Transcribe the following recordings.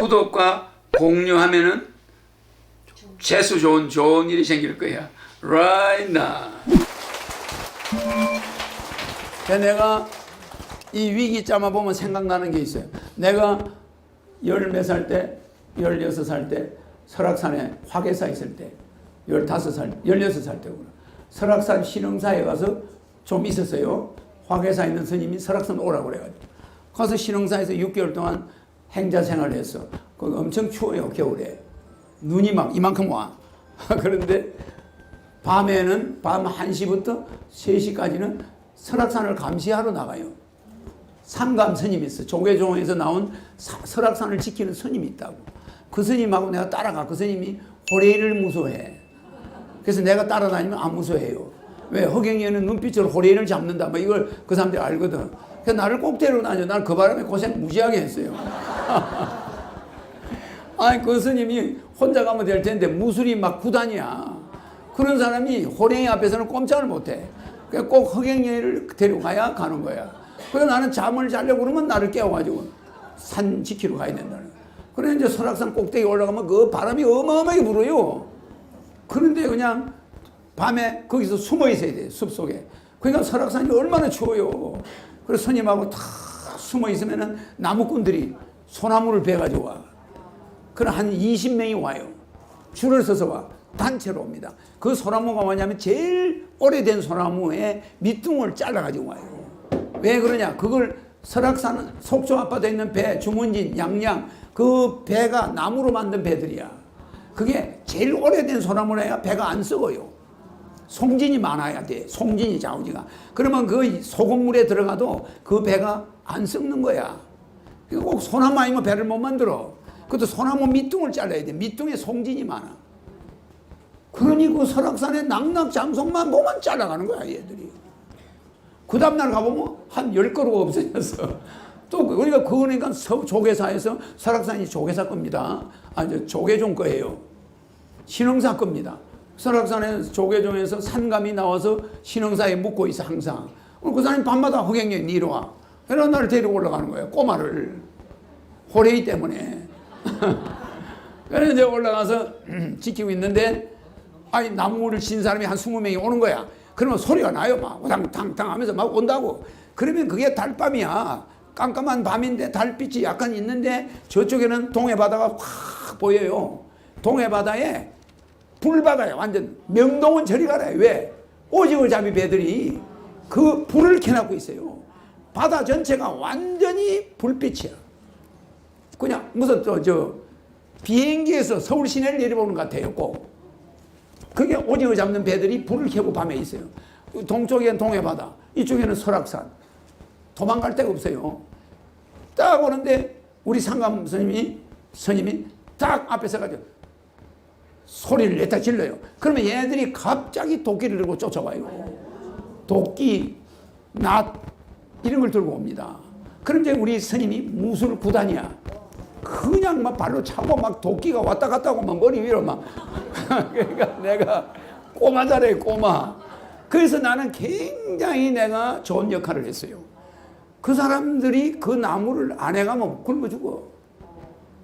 구독과 공유하면은 재수 좋은 좋은 일이 생길 거야. Right now. 그래서 내가 이 위기 짜마 보면 생각나는 게 있어요. 내가 열 몇 살 때, 열여섯 살 때, 설악산에 화계사 있을 때, 열다섯 살, 열여섯 살 때구나. 설악산 신흥사에 가서 좀 있었어요. 화계사 있는 스님이 설악산 오라고 그래가지고. 가서 신흥사에서 6개월 동안 행자 생활을 했어. 거기 엄청 추워요, 겨울에. 눈이 막 이만큼 와. 그런데 밤에는 밤 1시부터 3시까지는 설악산을 감시하러 나가요. 상감 스님이 있어. 조계종에서 나온 사- 설악산을 지키는 스님이 있다고. 그 스님하고 내가 따라가. 그 스님이 호레이를 무서워해. 그래서 내가 따라다니면 안 무서워해요. 왜? 허경이는 눈빛으로 호레이를 잡는다. 뭐 이걸 그 사람들이 알거든. 그래서 나를 꼭 데려다녀. 나는 그 바람에 고생 무지하게 했어요. 아니, 그 스님이 혼자 가면 될 텐데 무술이 막 구단이야. 그런 사람이 호랭이 앞에서는 꼼짝을 못 해. 그꼭 허경영이를 데려가야 가는 거야. 그래서 나는 잠을 자려고 그러면 나를 깨워가지고 산 지키러 가야 된다는. 그래 이제 설악산 꼭대기 올라가면 그 바람이 어마어마하게 불어요. 그런데 그냥 밤에 거기서 숨어 있어야 돼, 숲 속에. 그러니까 설악산이 얼마나 추워요. 그래서 스님하고 다 숨어 있으면은 나무꾼들이 소나무를 베가지고 와. 그럼 한 20명이 와요. 줄을 서서 와. 단체로 옵니다. 그 소나무가 뭐냐면 제일 오래된 소나무에 밑둥을 잘라가지고 와요. 왜 그러냐? 그걸 설악산 속초 앞바다에 있는 배, 주문진, 양양, 그 배가 나무로 만든 배들이야. 그게 제일 오래된 소나무라야 배가 안 썩어요. 송진이 많아야 돼. 송진이 자우지가. 그러면 그 소금물에 들어가도 그 배가 안 썩는 거야. 그꼭 소나무 아니면 배를 못 만들어. 그것도 소나무 밑둥을 잘라야 돼. 밑둥에 송진이 많아. 그러니 그 설악산에 낙낙 장송만 보면 잘라가는 거야, 얘들이. 그 다음날 가보면 한 열 그루가 없어졌어. 또, 그- 그러니까 그거니까 서- 조계사에서 설악산이 조계사 겁니다. 아, 저 조계종 거예요. 신흥사 겁니다. 설악산에 조계종에서 산감이 나와서 신흥사에 묵고 있어, 항상. 그 사람이 밤마다 허경영이 이리와. 그래서 나를 데리고 올라가는 거예요, 꼬마를. 호레이 때문에. 그래서 이제 올라가서 지키고 있는데, 아니, 나무를 친 사람이 한 20명이 오는 거야. 그러면 소리가 나요, 막. 우당탕탕 하면서 막 온다고. 그러면 그게 달밤이야. 깜깜한 밤인데 달빛이 약간 있는데 저쪽에는 동해 바다가 확 보여요. 동해 바다에 불바다야. 완전 명동은 저리 가라. 왜? 오징어 잡이 배들이 그 불을 켜놓고 있어요. 바다 전체가 완전히 불빛이야. 그냥 무슨 저, 저 비행기에서 서울 시내를 내려보는 것 같아요. 꼭. 그게 오징어 잡는 배들이 불을 켜고 밤에 있어요. 동쪽에는 동해바다, 이쪽에는 설악산. 도망갈 데가 없어요. 딱 오는데 우리 상감 스님이 스님이 딱 앞에 서 가지고 소리를 냈다 질러요. 그러면 얘들이 갑자기 도끼를 들고 쫓아와요. 도끼, 낫 이런 걸 들고 옵니다. 그럼 이제 우리 스님이 무술 구단이야. 그냥 막 발로 차고 막 도끼가 왔다 갔다 하고 막 머리 위로 막. 그러니까 내가 꼬마자래 꼬마. 그래서 나는 굉장히 내가 좋은 역할을 했어요. 그 사람들이 그 나무를 안 해가면 굶어 죽어.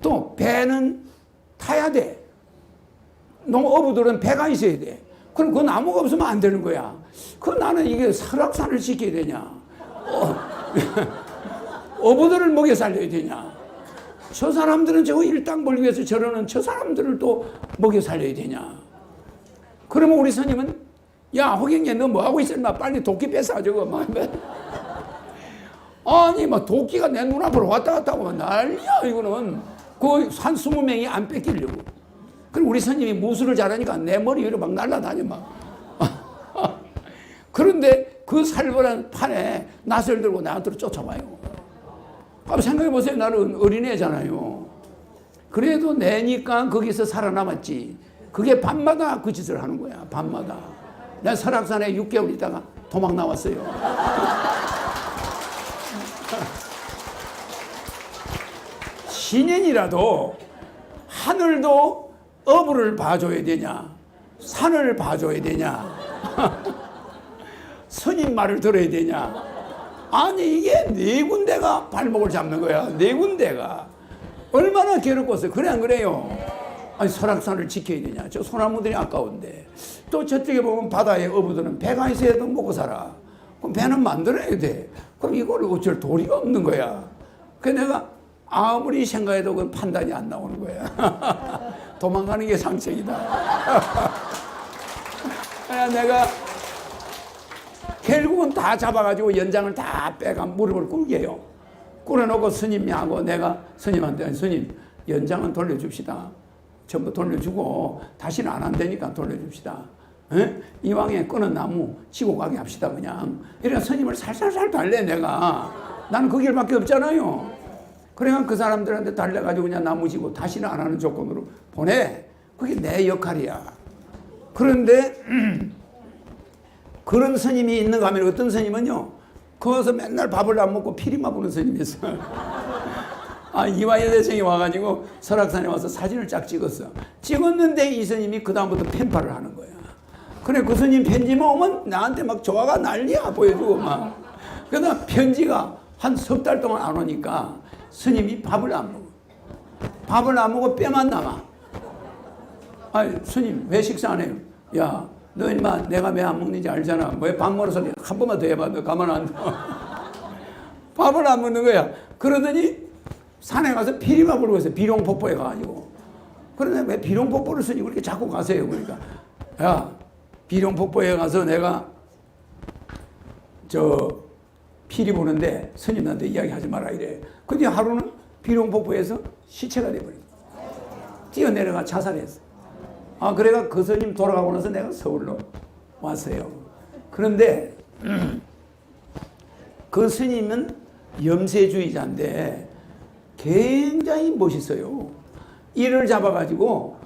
또 배는 타야 돼. 농어부들은 배가 있어야 돼. 그럼 그 나무가 없으면 안 되는 거야. 그 나는 이게 설악산을 지켜야 되냐. 어, 어부들을 먹여 살려야 되냐. 저 사람들은 저거 일당 벌기 위해서 저러는 저 사람들을 또 먹여 살려야 되냐. 그러면 우리 스님은 야 허경이 너 뭐하고 마 빨리 도끼 뺏어 저거 막 아니 막 도끼가 내 눈앞으로 왔다 갔다 하고 난리야 이거는. 그한 스무 명이 안 뺏기려고. 그럼 우리 스님이 무술을 잘하니까 내 머리 위로 막 날아다녀 막. 그런데 그 살벌한 판에 낫을 들고 나한테로 쫓아와요 한번 생각해 보세요. 나는 어린애잖아요. 그래도 내니까 거기서 살아남았지. 그게 밤마다 그 짓을 하는 거야. 밤마다. 내가 설악산에 6개월 있다가 도망 나왔어요. 신인이라도 하늘도 어부를 봐줘야 되냐? 산을 봐줘야 되냐? 스님 말을 들어야 되냐? 아니 이게 네 군데가 발목을 잡는 거야. 네 군데가. 얼마나 괴롭겠어요. 그래 안 그래요? 아니 설악산을 지켜야 되냐? 저 소나무들이 아까운데 또 저쪽에 보면 바다에 어부들은 배가 있어야도 먹고 살아. 그럼 배는 만들어야 돼. 그럼 이걸 어쩔 도리가 없는 거야. 그 내가 아무리 생각해도 그 판단이 안 나오는 거야. 도망가는 게 상책이다. 내가 결국은 다 잡아가지고 연장을 다 빼가 무릎을 꿇게요. 꿇어놓고 스님하고 내가 스님한테 스님 연장은 돌려줍시다. 전부 돌려주고 다시는 안 한다니까 돌려줍시다. 에? 이왕에 끊은 나무 치고 가게 합시다 그냥. 이래 스님을 살살살 달래 내가. 나는 그 길밖에 없잖아요. 그러니까 그 사람들한테 달래가지고 그냥 나무 지고 다시는 안 하는 조건으로 보내. 그게 내 역할이야. 그런데 그런 스님이 있는가 하면 어떤 스님은요. 거기서 맨날 밥을 안 먹고 피리만 부는 스님이 있어요. 아, 이화여 대생이 와가지고 설악산에 와서 사진을 쫙 찍었어. 찍었는데 이 스님이 그다음부터 펜팔을 하는 거야. 그래, 그 스님 편지만 오면 나한테 막 조화가 난리야, 보여주고 막. 그러다 편지가 한 석 달 동안 안 오니까 스님이 밥을 안 먹어. 밥을 안 먹고 뼈만 남아. 아니, 스님, 왜 식사 안 해요? 야, 너 인마 내가 왜 안 먹는지 알잖아. 왜 밥 먹어서 한 번만 더 해봐. 너 가만 안 둬. 밥을 안 먹는 거야. 그러더니 산에 가서 피리만 부르고 있어요. 비룡폭포에 가가지고. 그런데 왜 비룡폭포를 쓰니 그렇게 자꾸 가세요. 그러니까. 야, 비룡폭포에 가서 내가 저 피리 보는데 스님한테 이야기하지 마라 이래. 근데 하루는 비룡폭포에서 시체가 돼버린 뛰어내려가 자살했어. 아, 그래가 그 스님 돌아가고 나서 내가 서울로 왔어요. 그런데 그 스님은 염세주의자인데 굉장히 멋있어요. 이를 잡아가지고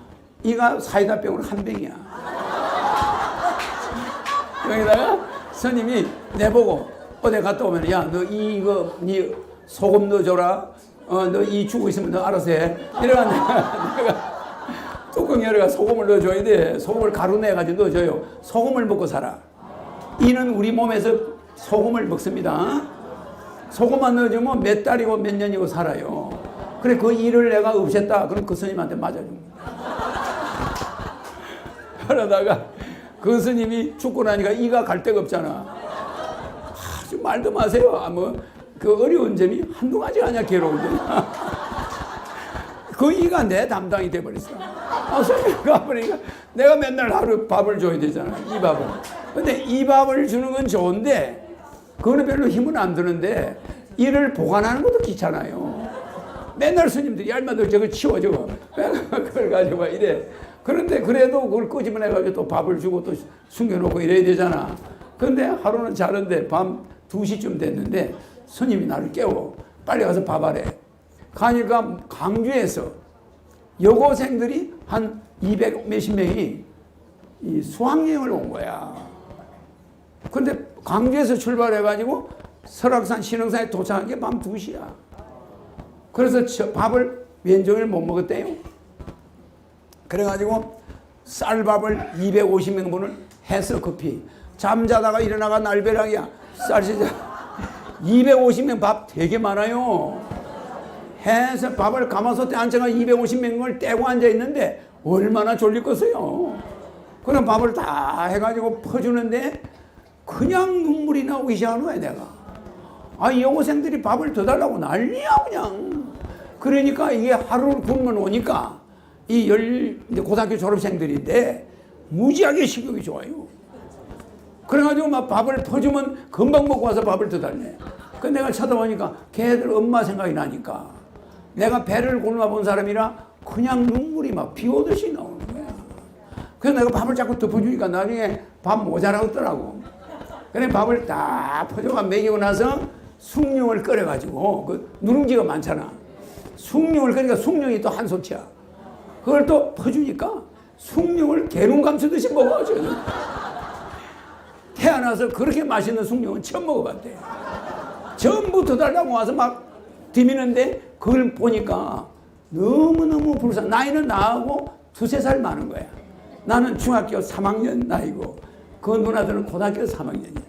이가 사이다 병으로 한 병이야. 여기다가 스님이 내보고 어디 갔다 오면 야 너 이거 니 소금 넣어줘라. 어 너 이 주고 있으면 너 알아서 해. 이래가 내가 뚜껑 열어가 소금을 넣어줘야 돼. 소금을 가루 내가지고 넣어줘요. 소금을 먹고 살아. 이는 우리 몸에서 소금을 먹습니다. 소금만 넣어주면 몇 달이고 몇 년이고 살아요. 그래 그 일을 내가 없앴다. 그럼 그 스님한테 맞아줍니다. 그러다가 그 스님이 죽고 나니까 이가 갈 데가 없잖아. 아주 말도 마세요. 아, 뭐, 그 어려운 점이 한두 가지 아니야, 괴로운 점이. 그 이가 내 담당이 돼버렸어. 아, 스님 가버리니까 내가 맨날 하루 밥을 줘야 되잖아, 이 밥을. 근데 이 밥을 주는 건 좋은데, 그거는 별로 힘은 안 드는데, 이를 보관하는 것도 귀찮아요. 맨날 스님들이 얄마들 저거 치워, 저거. 그걸 가지고 막 이래. 그런데 그래도 그걸 끄집어내가지고 또 밥을 주고 또 숨겨놓고 이래야 되잖아. 근데 하루는 자는데 밤 2시쯤 됐는데 스님이 나를 깨워. 빨리 가서 밥하래. 가니까 강주에서 여고생들이 한 200 몇십 명이 이 수학여행을 온 거야. 근데 강주에서 출발해가지고 설악산 신흥산에 도착한 게 밤 2시야. 그래서 저 밥을 왼종일 못 먹었대요. 그래가지고 쌀밥을 250명분을 해서 급히 잠자다가 일어나가 날벼락이야. 쌀시자 250명 밥 되게 많아요. 해서 밥을 가마솥에 앉아가 250명을 떼고 앉아 있는데 얼마나 졸리겠어요. 그럼 밥을 다 해가지고 퍼주는데 그냥 눈물이 나오기 시작하는 거야 내가. 아, 이 여고생들이 밥을 더 달라고 난리야 그냥. 그러니까 이게 하루 굶어 놓으니까 이 열, 고등학교 졸업생들인데 무지하게 식욕이 좋아요. 그래가지고 막 밥을 퍼주면 금방 먹고 와서 밥을 더 달래. 그 내가 쳐다보니까 걔들 엄마 생각이 나니까 내가 배를 굶어 본 사람이라 그냥 눈물이 막 비 오듯이 나오는 거야. 그래서 내가 밥을 자꾸 덮어주니까 나중에 밥 모자라더라고. 그래 밥을 딱 퍼줘가 먹이고 나서 숭늉을 끓여가지고 그 누룽지가 많잖아. 숭늉을 끓이니까 숭늉이 또한 소치야. 그걸 또 퍼주니까 숭늉을 개눈 감추듯이 먹어. 저는. 태어나서 그렇게 맛있는 숭늉은 처음 먹어봤대. 전부 더 달라고 와서 막 디미는데 그걸 보니까 너무너무 불쌍. 나이는 나하고 두세 살 많은 거야. 나는 중학교 3학년 나이고 그 누나들은 고등학교 3학년이야.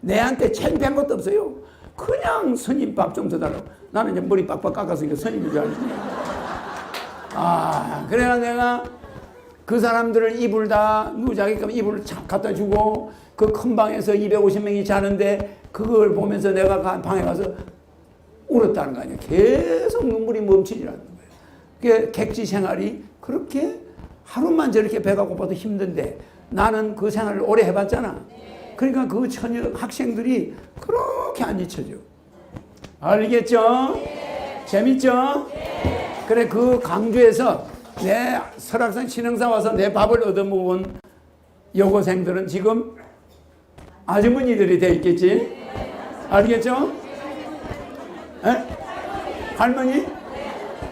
내한테 창피한 것도 없어요. 그냥 스님 밥 좀 더 달라고. 나는 이제 머리 빡빡 깎았으니까 선임인 줄 알지. 아, 그래야 내가 그 사람들을 이불 다 누자게끔 이불을 착 갖다 주고 그 큰 방에서 250명이 자는데 그걸 보면서 내가 가- 방에 가서 울었다는 거 아니야. 계속 눈물이 멈추지 않는 거예요. 그 객지 생활이 그렇게 하루만 저렇게 배가 고파도 힘든데 나는 그 생활을 오래 해봤잖아. 그러니까 그 처녀 학생들이 그렇게 안 잊혀져. 알겠죠? 재밌죠? 그래 그 강주에서 내 설악산 신흥사 와서 내 밥을 얻어먹은 여고생들은 지금 아주머니들이 돼 있겠지? 알겠죠? 에? 할머니?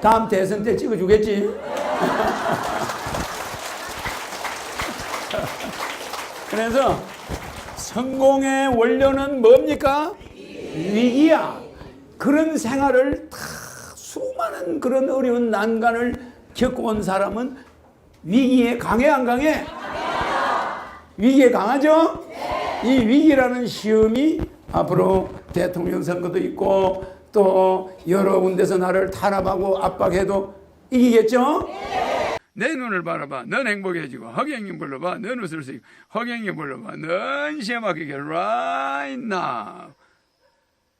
다음 대선 때 찍어주겠지? 그래서 성공의 원료는 뭡니까? 위기야. 그런 생활을 다 수많은 그런 어려운 난간을 겪어온 사람은 위기에 강해 안 강해? 위기에 강하죠? 이 위기라는 시험이 앞으로 대통령 선거도 있고 또 여러 군데서 나를 탄압하고 압박해도 이기겠죠? 내 눈을 바라봐. 넌 행복해지고 허경영 불러봐. 넌 웃을 수 있고 허경영 불러봐. 넌 시험하게 right now.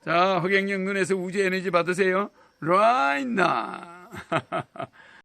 자, 허경영 눈에서 우주 에너지 받으세요. right now.